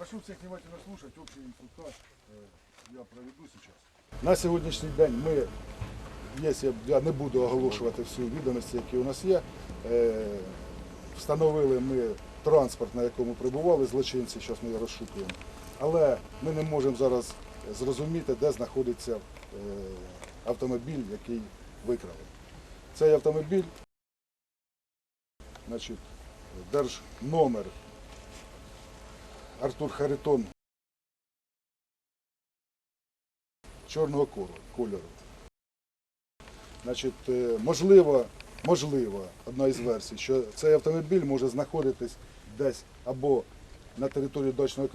Прошу всех внимательно слушать общий инструктаж э, я проведу сейчас. На сьогоднішній день ми, якщо я не буду оголошувати всі відомості, які у нас є, е, встановили ми транспорт, на якому прибували злочинці, зараз ми його розшукуємо. Але ми не можемо зараз зрозуміти, де знаходиться е, автомобіль, який викрали. Цей автомобіль, значить, держномер Артур Харитон чорного кольору. Значить, е, можливо, можливо, одна із версій, що цей автомобіль може знаходитись десь або на території дачного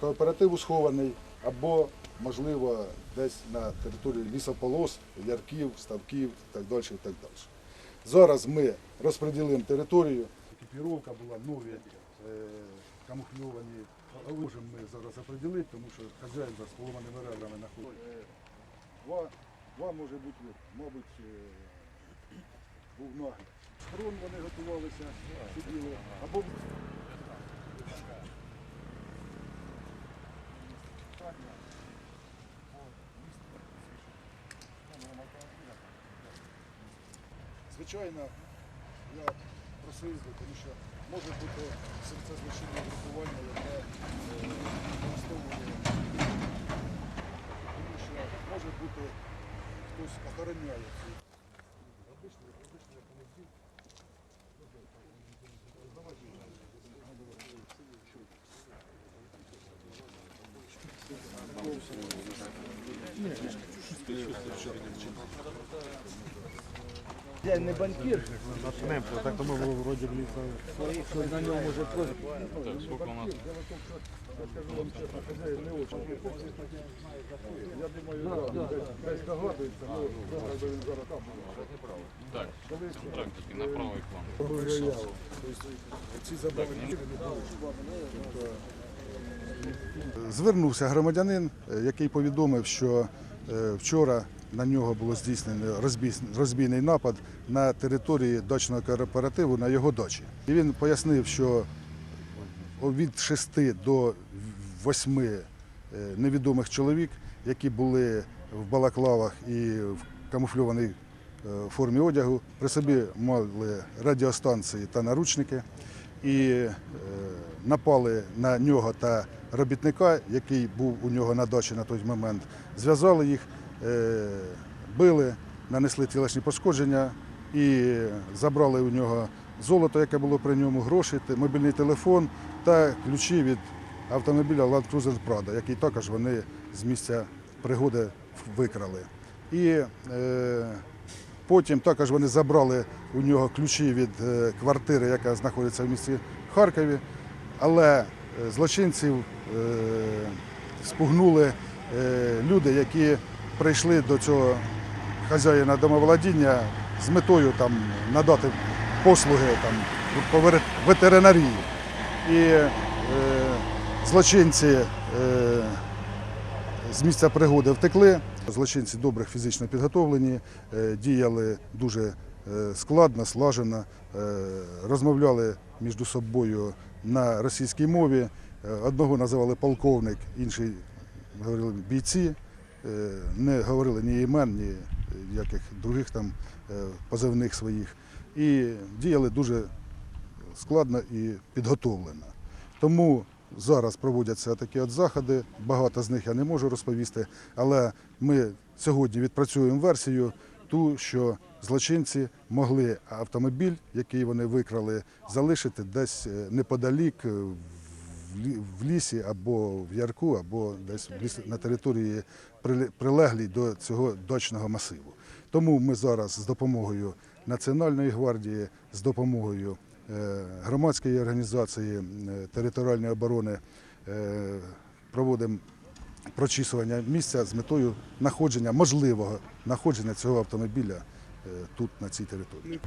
кооперативу схований, або, можливо, десь на території лісополос, ярків, ставків і так далі. Так далі. Зараз ми розподілимо територію. Екіпіровка була нові, е, камуфльовані. А Можемо ми зараз определити, тому що хазяїн зараз поломаними ребрами знаходиться. Два, два може бути, мабуть, е, був нагляд. Сторон вони готувалися, сиділи, або Звичайно, я просив би, тому що може бути серце злочинне групування, яке е, використовує, тому що може бути хтось охороняє ці. Обичний, обичний автомобіль. Я не банкір, Так то ми було вроді б ліса. що на ньому може просто. Так, сколько у нас? Я думаю, десь, догадується, би він зараз там. Так, контракт тільки на правий план. Ці забави не. Звернувся громадянин, е, який повідомив, що е, вчора на нього було здійснено розбій- розбійний напад на території дачного кооперативу на його дачі. І він пояснив, що від 6 до 8 е, невідомих чоловік, які були в балаклавах і в камуфльованій е, формі одягу, при собі мали радіостанції та наручники і е, напали на нього та робітника, який був у нього на дачі на той момент, зв'язали їх, били, нанесли тілесні пошкодження і забрали у нього золото, яке було при ньому, гроші, мобільний телефон та ключі від автомобіля Land Cruiser Prado, який також вони з місця пригоди викрали. І е, Потім також вони забрали у нього ключі від е, квартири, яка знаходиться в місті Харкові, але е, злочинців е, спугнули е, люди, які прийшли до цього хазяїна домоволодіння з метою там, надати послуги там, по ветеринарії. І е, злочинці е, з місця пригоди втекли. Злочинці добре фізично підготовлені, е, діяли дуже е, складно, слажено, е, розмовляли між собою на російській мові. Е, Одного називали полковник, інший говорили бійці, не говорили ні імен, ні яких других там е, позивних своїх. І діяли дуже складно і підготовлено. Тому зараз проводяться такі от заходи. Багато з них я не можу розповісти, але ми сьогодні відпрацюємо версію ту, що злочинці могли автомобіль, який вони викрали, залишити десь е, неподалік е, в лісі або в ярку, або десь на території прилеглій до цього дачного масиву. Тому ми зараз з допомогою Національної гвардії, з допомогою е, громадської організації е, територіальної оборони е, проводимо прочісування місця з метою знаходження, можливого знаходження цього автомобіля тут, на цій території.